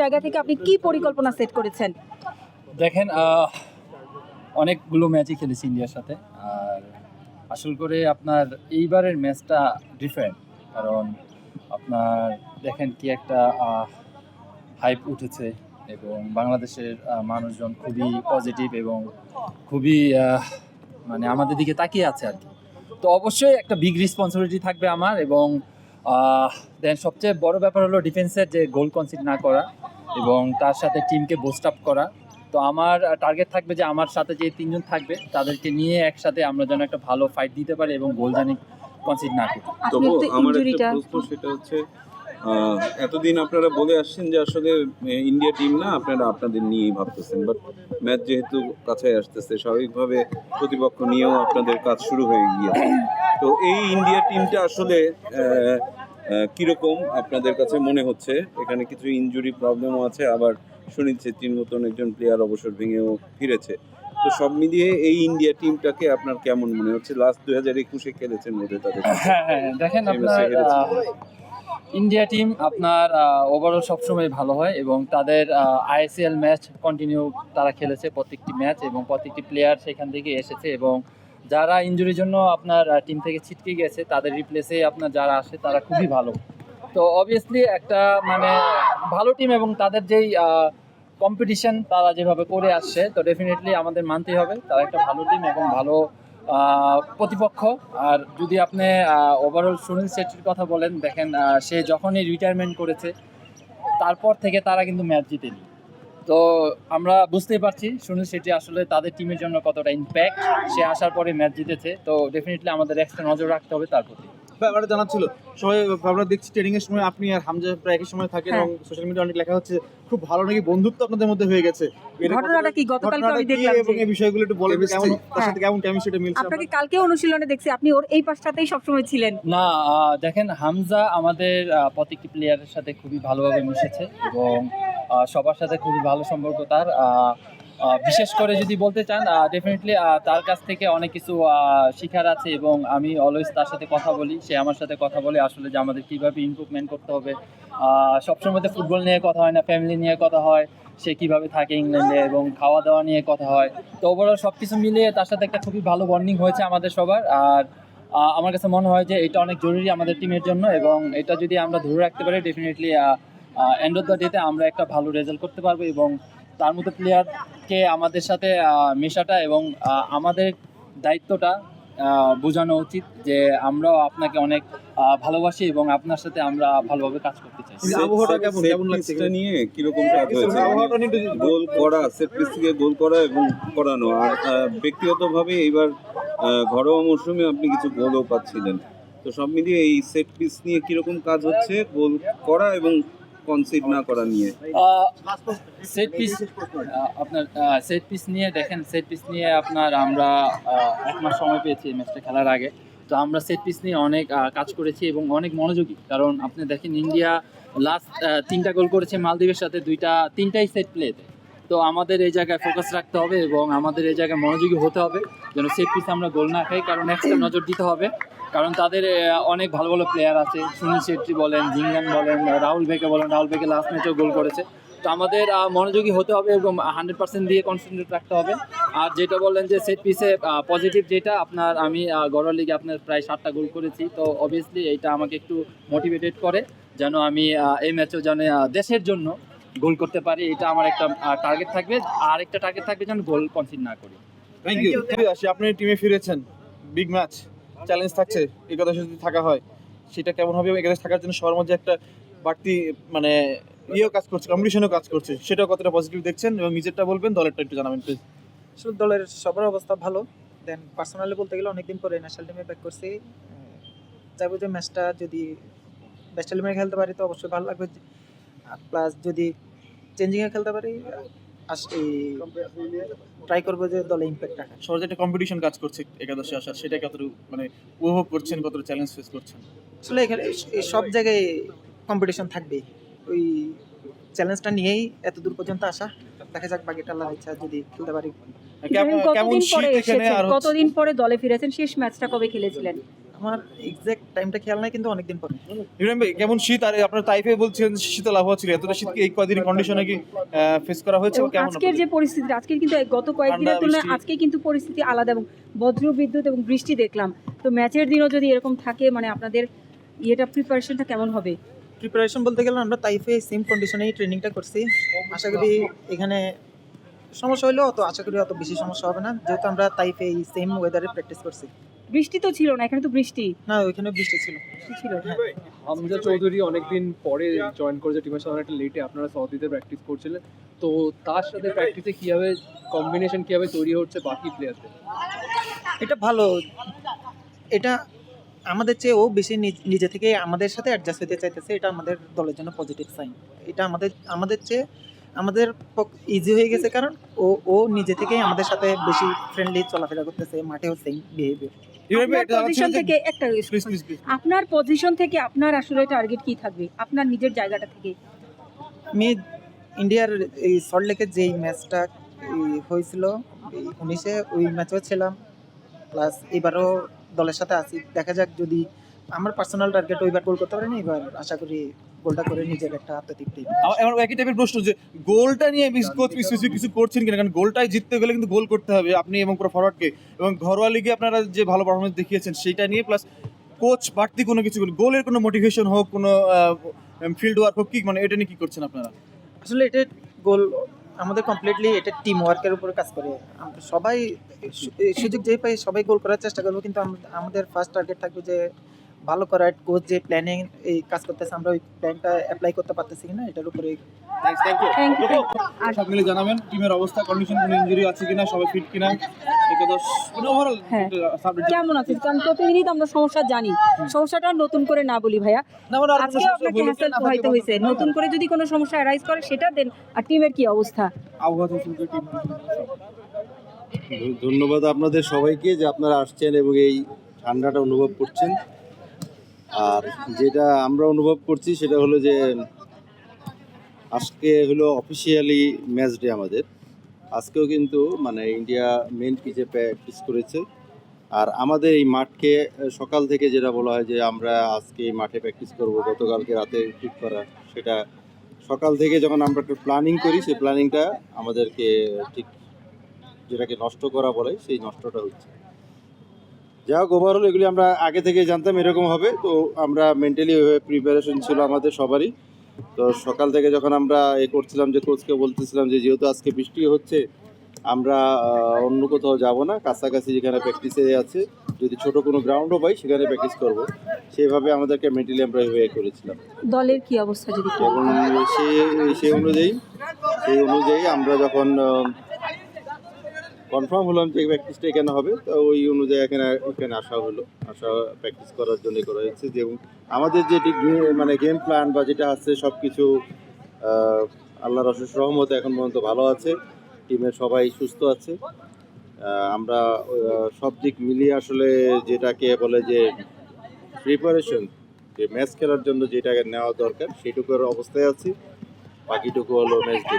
জায়গা থেকে আপনি কি পরিকল্পনা সেট করেছেন? দেখেন অনেকগুলো ম্যাচই খেলেছি ইন্ডিয়ার সাথে। আর আসল করে আপনার এইবারের ম্যাচটা ডিফারেন্ট কারণ আপনার দেখেন কি একটা হাইপ উঠেছে এবং বাংলাদেশের মানুষজন খুবই পজিটিভ এবং খুবই মানে আমাদের দিকে তাকিয়ে আছে আর কি। তো অবশ্যই একটা বিগ রেসপন্সিবিলিটি থাকবে আমার এবং দেন সবচেয়ে বড় ব্যাপার হলো ডিফেন্সের যে গোল কনসিড না করা। এবং তার সাথে টিমকে বুস্ট আপ করা। তো আমার টার্গেট থাকবে যে আমার সাথে যে তিনজন থাকবে তাদেরকে নিয়ে একসাথে আমরা যেন একটা ভালো ফাইট দিতে পারি এবং গোল জানি কনসিড না করি। তবু আমার একটা প্রশ্ন সেটা হচ্ছে এতদিন আপনারা বলে আসছেন যে আসলে ইন্ডিয়া টিম না আপনারা আপনাদের নিয়েই ভাবতেছেন বাট ম্যাচ যেহেতু কাছে আসতেছে স্বাভাবিকভাবে প্রতিপক্ষ নিয়েও আপনাদের কাজ শুরু হয়ে গিয়েছে। তো এই ইন্ডিয়া টিমটা আসলে কীরকম আপনাদের কাছে মনে হচ্ছে? এখানে কিছু ইনজুরি প্রবলেমও আছে আবার সুনীল ছেত্রীর মতন একজন প্লেয়ার অবসর ভেঙেও ফিরেছে। তো সব মিলিয়ে এই ইন্ডিয়া টিমটাকে আপনার কেমন মনে হচ্ছে? লাস্ট দুই হাজার একুশে খেলেছেন বোধহয় তাদের হ্যাঁ হ্যাঁ দেখেন আপনার ইন্ডিয়া টিম আপনার ওভারঅল সবসময় ভালো হয় এবং তাদের আইএসএল ম্যাচ কন্টিনিউ তারা খেলেছে প্রত্যেকটি ম্যাচ এবং প্রত্যেকটি প্লেয়ার সেখান থেকে এসেছে এবং যারা ইনজুরির জন্য আপনার টিম থেকে ছিটকে গেছে, তাদের রিপ্লেসে আপনার যারা আসে, তারা খুবই ভালো। তো অবভিয়াসলি একটা মানে ভালো টিম এবং তাদের যেই কম্পিটিশন তারা যেভাবে করে আসছে, তো ডেফিনেটলি আমাদের মানতেই হবে। তারা একটা ভালো টিম এবং ভালো প্রতিপক্ষ। আর যদি আপনি ওভারঅল সুনীল শেট্টির কথা বলেন, দেখেন সে যখনই রিটায়ারমেন্ট করেছে, তারপর থেকে তারা কিন্তু ম্যাচ জিতেনি। তো আমরা বুঝতেই পারছি সুনীল শেট্টি আসলে তাদের টিমের জন্য কতটা ইম্প্যাক্ট সে আসার পরে ম্যাচ জিতেছে তো ডেফিনেটলি আমাদের একটা নজর রাখতে হবে তার প্রতি ব্যাপারটা জানা ছিল সবাই আমরা দেখছি ট্রেনিং এর সময় আপনি আর হামজা প্রায় একই সময় থাকেন হ্যাঁ। এবং সোশ্যাল মিডিয়া অনেক লেখা হচ্ছে খুব ভালো নাকি বন্ধুত্ব আপনাদের মধ্যে হয়ে গেছে ঘটনাটা কি? গতকালকে আমি দেখলাম এবং এই বিষয়গুলো একটু বলেন কেমন তার সাথে হ্যাঁ। কেমন কেমিস্ট্রিটা মিলছে আপনাকে কালকে অনুশীলনে দেখছি আপনি ওর এই পাশটাতেই সবসময় ছিলেন না আহ, দেখেন হামজা আমাদের আহ, প্রত্যেকটি প্লেয়ারের সাথে খুবই ভালোভাবে মিশেছে এবং সবার সাথে খুবই ভালো সম্পর্ক তার। বিশেষ করে যদি বলতে চান ডেফিনেটলি তার কাছ থেকে অনেক কিছু শেখার আছে এবং আমি অলওয়েজ তার সাথে কথা বলি, সে আমার সাথে কথা বলে আসলে যে আমাদের কীভাবে ইমপ্রুভমেন্ট করতে হবে। সবসময় তো ফুটবল নিয়ে কথা হয় না ফ্যামিলি নিয়ে কথা হয়, সে কীভাবে থাকে ইংল্যান্ডে এবং খাওয়া দাওয়া নিয়ে কথা হয়। তো ওভারঅল সব কিছু মিলিয়ে তার সাথে একটা খুবই ভালো বন্ডিং হয়েছে আমাদের সবার। আর আমার কাছে মনে হয় যে এটা অনেক জরুরি আমাদের টিমের জন্য এবং এটা যদি আমরা ধরে রাখতে পারি ডেফিনেটলি এন্ড অফ দ্য ডেতে আমরা একটা ভালো রেজাল্ট করতে পারব এবং তার মধ্যে প্লেয়ারকে আমাদের সাথে মেশাটা এবং আমাদের দায়িত্বটা বোঝানো উচিত যে আমরাও আপনাকে অনেক ভালোবাসি এবং আপনার সাথে আমরা ভালোভাবে কাজ করতে চাই। আবহাওয়াটা কেমন- কেমন লাগছে? নিয়ে কীরকম কাজ হয়েছে? গোল করা সেট পিস থেকে গোল করা এবং করানো। আর ব্যক্তিগতভাবে এইবার ঘরোয়া মৌসুমে আপনি কিছু গোলও পাচ্ছিলেন। তো সব মিলিয়ে এই সেট পিস নিয়ে কীরকম কাজ হচ্ছে? গোল করা এবং কনসিড না করা নিয়ে? সেট পিস আপনার সেট পিস নিয়ে দেখেন সেট পিস নিয়ে আপনার আমরা এক মাস সময় পেয়েছি এই ম্যাচটা খেলার আগে। তো আমরা সেট পিস নিয়ে অনেক কাজ করেছি এবং অনেক মনোযোগী। কারণ আপনি দেখেন ইন্ডিয়া লাস্ট তিনটা গোল করেছে মালদ্বীপের সাথে দুইটা তিনটাই সেট প্লেতে তো। আমাদের এই জায়গায় ফোকাস রাখতে হবে এবং আমাদের এই জায়গায় মনোযোগী হতে হবে। যেন সেট পিস আমরা গোল না খাই কারণ এক্সট্রা নজর দিতে হবে। কারণ তাদের অনেক ভালো ভালো প্লেয়ার আছে। সুনীল শেট্টি বলেন জিঙ্গান বলেন রাহুল ভেকে বলেন রাহুল বেকে লাস্ট ম্যাচেও গোল করেছে। তো আমাদের মনোযোগী হতে হবে এবং হান্ড্রেড পার্সেন্ট দিয়ে কনসেন্ট্রেট রাখতে হবে। আর যেটা বললেন যে সেট পিসে পজিটিভ যেটা আপনার আমি ঘরোয়া লিগে আপনার প্রায় সাতটা গোল করেছি। তো অবভিয়াসলি এইটা আমাকে একটু মোটিভেটেড করে যেন আমি এই ম্যাচেও যেন দেশের জন্য গোল করতে পারি। এটা আমার একটা টার্গেট থাকবে। আর একটা টার্গেট থাকবে যেন গোল কনসিড না করি। থ্যাংক ইউ আসি। আপনি টিমে ফিরেছেন। বিগ ম্যাচ চ্যালেঞ্জ থাকছে, একাদশে যদি থাকা হয়, সেটা কেমন হবে? একাদশে থাকার জন্য সবার মধ্যে একটা বাড়তি মানে ইয়েও কাজ করছে কম্পিটিশনও কাজ করছে, সেটাও কতটা পজিটিভ দেখছেন? এবং নিজেরটা বলবেন, দলেরটা একটু জানাবেন প্লিজ আসলে দলের সবার অবস্থা ভালো। দেন পার্সোনালি বলতে গেলে অনেকদিন পরে ন্যাশনাল টিমে ব্যাক করছি। চাইব যে ম্যাচটা যদি বেস্ট টিমে খেলতে পারি, তো অবশ্যই ভালো লাগবে। প্লাস যদি চেঞ্জিংয়ে খেলতে পারি এই ট্রাই করব যে দলে ইম্প্যাক্ট রাখা যে একটা কম্পিটিশন কাজ করছে একাদশে আসার সেটা কতটুকু মানে উপভোগ করছেন কতটা চ্যালেঞ্জ ফেস করছেন? আসলে এখানে সব জায়গায় কম্পিটিশন থাকবেই। ওই চ্যালেঞ্জটা নিয়েই এত দূর পর্যন্ত আসা। দেখা যাক বাকিটা আল্লাহর ইচ্ছা যদি খেলতে পারি। কেমন কেমন কতদিন পরে শীত এখানে এসেছেন? আর কতদিন পরে দলে ফিরেছেন? শেষ ম্যাচটা কবে খেলেছিলেন? আমার এক্সাক্ট টাইমটা খেয়াল নাই কিন্তু অনেকদিন পরে। ইব্রাহিম ভাই কেমন শীত? আর আপনার তাইফে বলছেন শীতল আবহাওয়া ছিল এতটা শীত কি এই কদিন কন্ডিশনে কি ফেস করা হয়েছে কেমন আজকের যে পরিস্থিতি আজকের কিন্তু গত কয়েকদিনের তুলনায় আজকে কিন্তু পরিস্থিতি আলাদা এবং বজ্র বিদ্যুৎ এবং বৃষ্টি দেখলাম। তো ম্যাচের দিনও যদি এরকম থাকে মানে আপনাদের ইয়েটা প্রিপারেশনটা কেমন হবে? প্রিপারেশন বলতে গেলে আমরা তাইফে সেম কন্ডিশনেই ট্রেনিংটা করছি। আশা করি এখানে সমস্যা হলেও অত আশা করি অত বেশি সমস্যা হবে না। যেহেতু আমরা তাইফে এই সেম ওয়েদারে প্র্যাকটিস করছি। বৃষ্টি তো ছিল না এখানে তো বৃষ্টি। না ওইখানে বৃষ্টি ছিল। ছিল হামজা চৌধুরী অনেকদিন পরে জয়েন করেছে টিমের সাথে একটা লেটে আপনারা সৌদিতে প্র্যাকটিস করছিলেন। তো তার সাথে প্র্যাকটিসে কীভাবে কম্বিনেশন কীভাবে তৈরি হচ্ছে বাকি প্লেয়ারদের এটা ভালো। এটা আমাদের চেয়ে ও বেশি নিজে থেকে আমাদের সাথে অ্যাডজাস্ট হতে চাইতেছে এটা আমাদের দলের জন্য পজিটিভ সাইন এটা আমাদের আমাদের চেয়ে আমাদের ইজি হয়ে গেছে কারণ ও ও নিজে থেকেই আমাদের সাথে বেশি ফ্রেন্ডলি চলাফেরা করতেছে মাঠেও সেম বিহেভিয়ার আপনার পজিশন থেকে একটা আপনার পজিশন থেকে আপনার আসলে টার্গেট কি থাকবে? আপনার নিজের জায়গাটা থেকে। আমি ইন্ডিয়ার এই সল্টলেকের যেই ম্যাচটা হয়েছিল উনিশে ওই ম্যাচেও ছিলাম। প্লাস এবারও দলের সাথে আছি। দেখা যাক যদি আমার পার্সোনাল টার্গেট ওইবার গোল করতে পারিনি এবার আশা করি গোলটা করে নিজের একটা আত্মতৃপ্তি আমার একই টাইপের প্রশ্ন যে গোলটা নিয়ে মিস কোচ কিছু করছেন কিনা? কারণ গোলটাই জিততে গেলে কিন্তু গোল করতে হবে আপনি এবং পুরো ফরওয়ার্ডকে এবং ঘরোয়া লিগে আপনারা যে ভালো পারফরমেন্স দেখিয়েছেন সেটা নিয়ে প্লাস কোচ বাড়তি কোনো কিছু গোলের কোনো মোটিভেশন হোক কোনো ফিল্ড ওয়ার্ক হোক কি মানে এটা নিয়ে কি করছেন আপনারা? আসলে এটা গোল আমাদের কমপ্লিটলি এটা টিম ওয়ার্কের উপরে কাজ করে। সবাই সুযোগ যেই পাই সবাই গোল করার চেষ্টা করব কিন্তু আমাদের ফার্স্ট টার্গেট থাকবে যে ভালো করার কোচ যে প্ল্যানিং এই কাজ করতেছে আমরা ওই প্ল্যানটা অ্যাপ্লাই করতে পারতেছি কিনা এটার উপরে সব মিলে জানাবেন টিমের অবস্থা কন্ডিশন কোনো ইনজুরি আছে কিনা সবাই ফিট কিনা একাদশ মানে ওভারঅল হ্যাঁ। কেমন আছে কারণ প্রতিদিনই তো আমরা সমস্যা জানি। সমস্যাটা নতুন করে না বলি ভাইয়া। আজকে আপনাকে হ্যাসেল হয়তো হয়েছে। নতুন করে যদি কোনো সমস্যা অ্যারাইজ করে সেটা দেন। আর টিমের কি অবস্থা? আবহাওয়া ধন্যবাদ আপনাদের সবাইকে যে আপনারা আসছেন এবং এই ঠান্ডাটা অনুভব করছেন। আর যেটা আমরা অনুভব করছি সেটা হলো যে আজকে হলো অফিসিয়ালি ম্যাচ ডে আমাদের। আজকেও কিন্তু মানে ইন্ডিয়া মেন পিচে প্র্যাকটিস করেছে। আর আমাদের এই মাঠকে সকাল থেকে যেটা বলা হয় যে আমরা আজকে মাঠে প্র্যাকটিস করব, গতকালকে রাতে ঠিক করা সেটা সকাল থেকে যখন আমরা একটু প্ল্যানিং করি, সেই প্ল্যানিংটা আমাদেরকে ঠিক যেটাকে নষ্ট করা বলে, সেই নষ্টটা হচ্ছে। যা হোক ওভারঅল এগুলি আমরা আগে থেকে জানতাম এরকম হবে। তো আমরা মেন্টালি ওইভাবে প্রিপারেশন ছিল আমাদের সবারই। তো সকাল থেকে যখন আমরা এ করছিলাম যে কোচকে বলতেছিলাম যে যেহেতু আজকে বৃষ্টি হচ্ছে আমরা অন্য কোথাও যাব না। কাছাকাছি যেখানে প্র্যাকটিসে আছে যদি ছোট কোনো গ্রাউন্ডও পাই সেখানে প্র্যাকটিস করব। সেভাবে আমাদেরকে মেন্টালি আমরা ওইভাবে করেছিলাম। দলের কি অবস্থা যদি এবং সেই সেই অনুযায়ী সেই অনুযায়ী আমরা যখন কনফার্ম হলাম যে প্র্যাকটিসটা এখানে হবে। তো ওই অনুযায়ী এখানে এখানে আসা হলো। আসা প্র্যাকটিস করার জন্য করা হয়েছে যে আমাদের যে মানে গেম প্ল্যান বা যেটা আছে সব কিছু আল্লাহর অশেষ রহমতে এখন পর্যন্ত ভালো আছে। টিমের সবাই সুস্থ আছে। আমরা সব দিক মিলিয়ে আসলে যেটাকে বলে যে প্রিপারেশন যে ম্যাচ খেলার জন্য যেটাকে নেওয়া দরকার, সেটুকুর অবস্থায় আছি। বাকিটুকু হলো ম্যাচ ডে